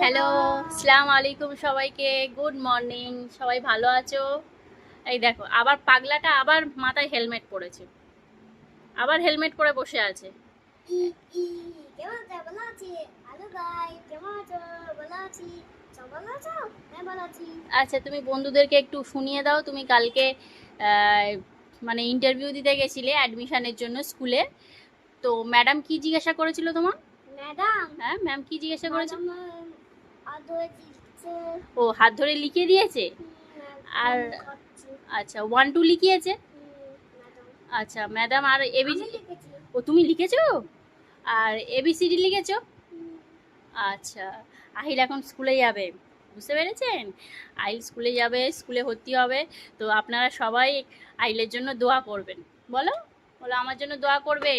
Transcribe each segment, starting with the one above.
Hello সালাম আলাইকুম সবাইকে। গুড মর্নিং সবাই ভালো আছো? এই দেখো আবার পাগলাটা আবার মাথায় হেলমেট পরেছে। আবার হেলমেট পরে বসে আছে। হ্যাঁ আচ্ছা তুমি বন্ধুদেরকে একটু শুনিয়ে দাও। তুমি কালকে মানে ইন্টারভিউ দিতে গেছিলে অ্যাডমিশনের জন্য স্কুলে। তো ম্যাডাম কি জিজ্ঞাসা করেছিল তোমার? ম্যাডাম হ্যাঁ ম্যাম কি জিজ্ঞাসা করেছিল? ও হাত ধরে লিখিয়ে দিয়েছে? আর আচ্ছা ওয়ান টু লিখিয়েছে? আচ্ছা ম্যাডাম আর এবিসি ও তুমি লিখেছো? আর এবিসিডি লিখেছো? আচ্ছা আহিল এখন স্কুলে যাবে বুঝতে পেরেছেন? আহিল স্কুলে যাবে স্কুলে ভর্তি হবে তো আপনারা সবাই আহিলের জন্য দোয়া করবেন। বলো বলো আমার জন্য দোয়া করবে?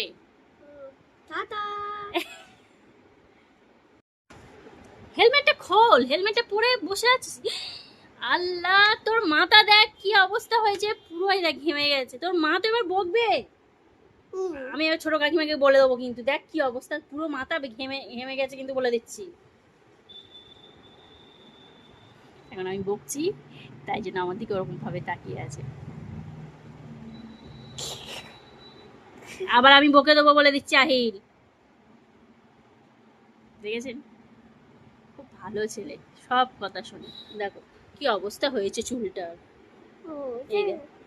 হেলমেটটা খোল হেলমেটটা পরে বসে আছিস? আল্লাহ তোর মাথা দেখ কি অবস্থা হয়েছে। পুরোই দেখ ঘেমে গেছে। তোর মা তো এবার বকবে। আমি এবার ছোট কাকিমাকে বলে দেবো কিন্তু দেখ কি অবস্থা। পুরো মাথা ঘেমে ঘেমে গেছে কিন্তু বলে দিচ্ছি। এখন আমি বকছি তাই জন্য আমার দিকে ওরকম ভাবে তাকিয়ে আছে। আবার আমি বকে দেবো বলে দিচ্ছি আহিল। দেখেছেন? ভালো ছেলে সব কথা শোনে। দেখো কি অবস্থা হয়েছে চুলটার।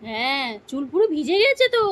হ্যাঁ চুল পুরো ভিজে গেছে তো।